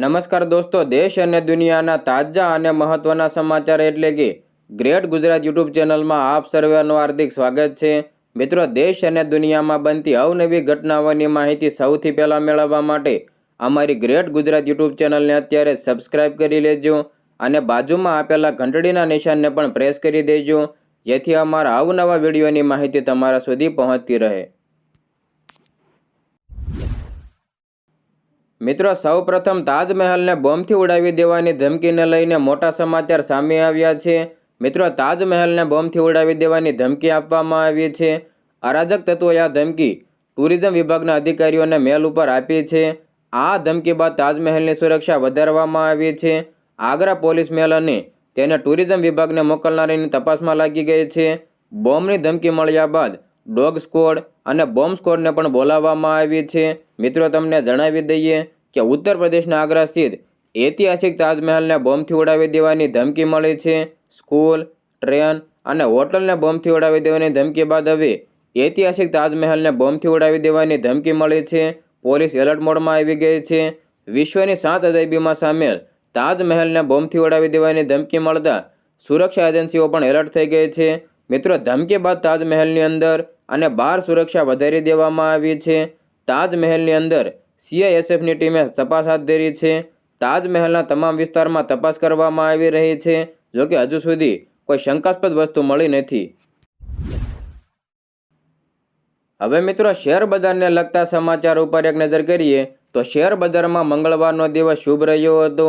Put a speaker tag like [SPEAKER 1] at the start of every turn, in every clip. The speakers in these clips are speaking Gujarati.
[SPEAKER 1] નમસ્કાર દોસ્તો, દેશ અને દુનિયાના તાજા અને મહત્વના સમાચાર એટલે કે ગ્રેટ ગુજરાત યુટ્યુબ ચેનલમાં આપ સર્વેનું હાર્દિક સ્વાગત છે. મિત્રો, દેશ અને દુનિયામાં બનતી અવનવી ઘટનાઓની માહિતી સૌથી પહેલાં મેળવવા માટે અમારી ગ્રેટ ગુજરાત યુટ્યુબ ચેનલને અત્યારે સબસ્ક્રાઇબ કરી લેજો અને બાજુમાં આપેલા ઘંટડીના નિશાનને પણ પ્રેસ કરી દેજો, જેથી અમારા અવનવા વિડીયોની માહિતી તમારા સુધી પહોંચતી રહે. મિત્રો, સૌપ્રથમ તાજમહેલને બોમ્બથી ઉડાવી દેવાની ધમકીને લઈને મોટા સમાચાર સામે આવ્યા છે. મિત્રો, તાજમહેલને બોમ્બથી ઉડાવી દેવાની ધમકી આપવામાં આવી છે. અરાજક તત્વોએ આ ધમકી ટુરિઝમ વિભાગના અધિકારીઓને મેલ ઉપર આપી છે. આ ધમકી બાદ તાજમહેલની સુરક્ષા વધારવામાં આવી છે. આગ્રા પોલીસ મેલ અને તેને ટુરિઝમ વિભાગને મોકલનારીની તપાસમાં લાગી ગઈ છે. બોમ્બની ધમકી મળ્યા બાદ ડોગ સ્કોડ અને બોમ્બ સ્કોડને પણ બોલાવવામાં આવી છે. મિત્રો, તમને જણાવી દઈએ કે ઉત્તર પ્રદેશના આગ્રા સ્થિત ઐતિહાસિક તાજમહેલને બોમ્બથી ઉડાવી દેવાની ધમકી મળી છે. સ્કૂલ, ટ્રેન અને હોટલને બોમ્બથી ઉડાવી દેવાની ધમકી બાદ હવે ઐતિહાસિક તાજમહેલને બોમ્બથી ઉડાવી દેવાની ધમકી મળી છે. પોલીસ એલર્ટ મોડમાં આવી ગઈ છે. વિશ્વની સાત અજાયબીમાં સામેલ તાજમહેલને બોમ્બથી ઉડાવી દેવાની ધમકી મળતા સુરક્ષા એજન્સીઓ પણ એલર્ટ થઈ ગઈ છે. મિત્રો, ધમકી બાદ તાજમહેલની અંદર અને બહાર સુરક્ષા વધારી દેવામાં આવી છે. તાજમહેલની અંદર સીઆઈએસએફની ટીમે તપાસ હાથ ધરી છે. તાજમહેલના તમામ વિસ્તારમાં તપાસ કરવામાં આવી રહી છે જોકે હજુ સુધી કોઈ શંકાસ્પદ વસ્તુ મળી નથી. હવે મિત્રો, શેર બજારને લગતા સમાચાર ઉપર એક નજર કરીએ, તો શેર બજારમાં મંગળવારનો દિવસ શુભ રહ્યો હતો.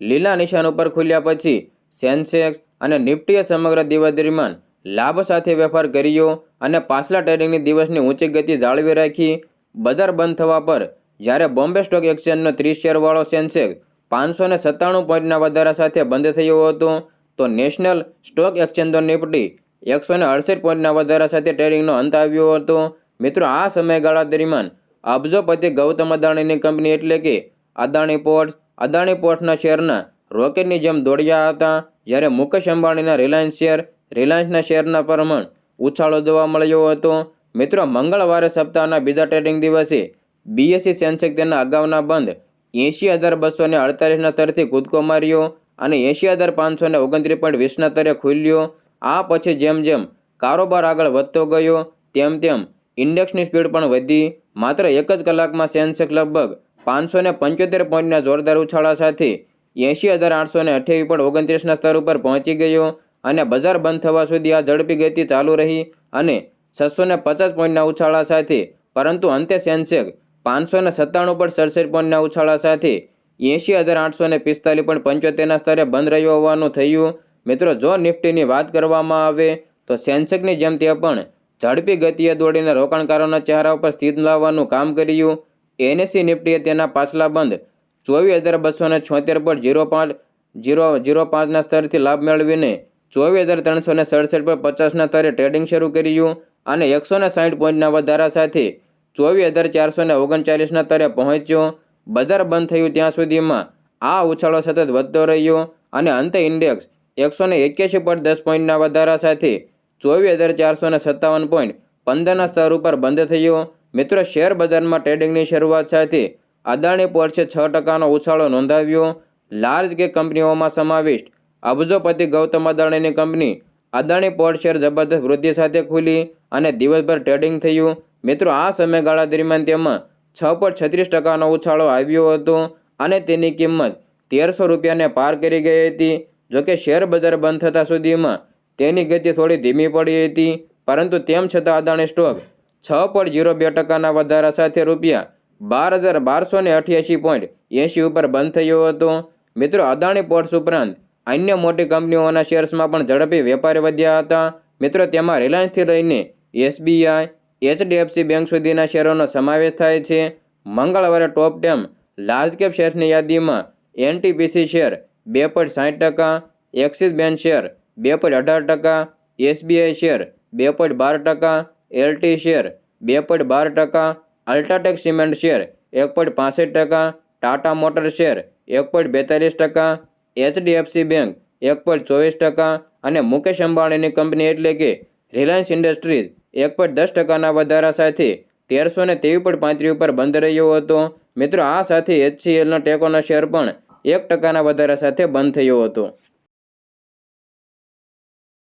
[SPEAKER 1] લીલા નિશાન ઉપર ખુલ્યા પછી સેન્સેક્સ અને નિફ્ટીએ સમગ્ર દિવસ દરમિયાન લાભ સાથે વેપાર કર્યો અને પાછલા ટ્રેડિંગની દિવસની ઊંચી ગતિ જાળવી રાખી. બજાર બંધ થવા પર જ્યારે બોમ્બે સ્ટોક એક્સચેન્જનો ત્રીસ શેરવાળો સેન્સેક્સ પાંચસો ને સત્તાણું પોઈન્ટના વધારા સાથે બંધ થયો હતો, તો નેશનલ સ્ટોક એક્સચેન્જનો નિફ્ટી એકસો ને અડસઠ પોઈન્ટના વધારા સાથે ટ્રેડિંગનો અંત આવ્યો હતો. મિત્રો, આ સમયગાળા દરમિયાન અબજોપતિ ગૌતમ અદાણીની કંપની એટલે કે અદાણી પોર્ટ, અદાણી પોર્ટના શેરના રોકેટની જેમ દોડ્યા હતા, જ્યારે મુકેશ અંબાણીના રિલાયન્સ શેર, રિલાયન્સના શેરના પ્રમાણ ઉછાળો જોવા મળ્યો હતો. મિત્રો, મંગળવારે સપ્તાહના બીજા ટ્રેડિંગ દિવસે બીએસસી સેન્સેક્સ તેના અગાઉના બંધ એંશી હજાર બસો ને અડતાલીસના સ્તરથી કૂદકો માર્યો અને એંશી હજાર પાંચસો ને ઓગણત્રીસ પોઈન્ટ વીસના સ્તરે ખુલ્યો. આ પછી જેમ જેમ કારોબાર આગળ વધતો ગયો, તેમ તેમ ઇન્ડેક્સની સ્પીડ પણ વધી. માત્ર એક જ કલાકમાં સેન્સેક્સ લગભગ પાંચસો ને પંચોતેર પોઈન્ટના જોરદાર ઉછાળા સાથે એંશી હજાર આઠસો ને અઠ્યાવીસ પોઈન્ટ ઓગણત્રીસના સ્તર ઉપર પહોંચી ગયો અને બજાર બંધ થવા સુધી આ ઝડપી ગતિ ચાલુ રહી અને છસો ને પચાસ પોઈન્ટના ઉછાળા સાથે, પરંતુ અંતે સેન્સેક્સ પાંચસો ને સત્તાણું પર સડસઠ પોઈન્ટના ઉછાળા સાથે એંશી હજાર આઠસો ને પિસ્તાલીસ પોઈન્ટ પંચોતેરના સ્તરે બંધ રહ્યો હોવાનું થયું. મિત્રો, જો નિફ્ટીની વાત કરવામાં આવે, તો સેન્સેક્સની જેમ તે પણ ઝડપી ગતિએ દોડીને રોકાણકારોના ચહેરા ઉપર સ્થિત લાવવાનું કામ કર્યું. એનએસસી નિફ્ટીએ તેના પાછલા બંધ ચોવીસ હજાર બસો ને છોતેર પોઈન્ટ જીરો પાંચ જીરો જીરો પાંચના સ્તરથી લાભ મેળવીને ચોવીસ હજાર ત્રણસો ને સડસઠ પોઈન્ટ પચાસના સ્તરે ટ્રેડિંગ શરૂ કર્યું અને એકસો ને સાઠ પોઈન્ટના વધારા સાથે ચોવીસ હજાર ચારસો ને ઓગણચાલીસના તરે પહોંચ્યો. બજાર બંધ થયું ત્યાં સુધીમાં. આ ઉછાળો સતત વધતો રહ્યો અને અંતે ઇન્ડેક્સ એકસો ને એક્યાસી પોઈન્ટ દસ પોઈન્ટના વધારા સાથે ચોવીસ હજાર ચારસો ને સત્તાવન પોઈન્ટ પંદરના સ્તર ઉપર બંધ થયો. મિત્રો, શેર બજારમાં ટ્રેડિંગની શરૂઆત સાથે અદાણી પોર્ટસે છ ટકાનો ઉછાળો નોંધાવ્યો. લાર્જ કે કંપનીઓમાં સમાવિષ્ટ. અબજોપતિ ગૌતમ અદાણીની કંપની અદાણી પોર્ટ શેર જબરદસ્ત વૃદ્ધિ સાથે ખુલી અને દિવસભર ટ્રેડિંગ થયું. મિત્રો, આ સમયગાળા દરમિયાન તેમાં છ પોઈન્ટ છત્રીસ ટકાનો ઉછાળો આવ્યો હતો અને તેની કિંમત તેરસો રૂપિયાને પાર કરી ગઈ હતી. જોકે શેર બજાર બંધ થતાં સુધીમાં તેની ગતિ થોડી ધીમી પડી હતી, પરંતુ તેમ છતાં અદાણી સ્ટોક છ પોઈન્ટ જીરો બે ટકાના વધારા સાથે રૂપિયા બાર હજાર બારસો ને અઠ્યાસી પોઈન્ટ એંશી ઉપર બંધ થયો હતો. મિત્રો, અદાણી પોર્ટ્સ ઉપરાંત અન્ય મોટી કંપનીઓના શેર્સમાં પણ ઝડપી વેપાર વધ્યા હતા. મિત્રો, તેમાં રિલાયન્સથી લઈને એસબીઆઈ એચડીએફસી બેંક સુધીના શેરોનો સમાવેશ થાય છે. મંગળવારે ટોપ ટેમ લાર્જ કેપ શેર્સની યાદીમાં એનટીપીસી શેર બે પોઈન્ટ સાઠ ટકા, એક્સિસ બેંક શેર બે પોઈન્ટ અઢાર ટકા, એસબીઆઈ શેર બે પોઈન્ટ બાર ટકા, એલટી શેર બે પોઈન્ટ બાર ટકા, અલ્ટ્રાટેક સિમેન્ટ શેર એક પોઈન્ટ પાસઠ ટકા, ટાટા મોટર શેર એક પોઈન્ટ બેતાલીસ ટકા, એચડીએફસી બેંક એક પોઈન્ટ ચોવીસ ટકા અને મુકેશ અંબાણીની કંપની એટલે કે રિલાયન્સ ઇન્ડસ્ટ્રીઝ એક પોઈન્ટ દસ ટકાના વધારા સાથે તેરસો ને તેવી પોઈન્ટ પાંત્રીસ ઉપર બંધ રહ્યો હતો. મિત્રો, આ સાથે એચસીએલનો ટેકોનો શેર પણ એક ટકાના વધારા સાથે બંધ થયો હતો.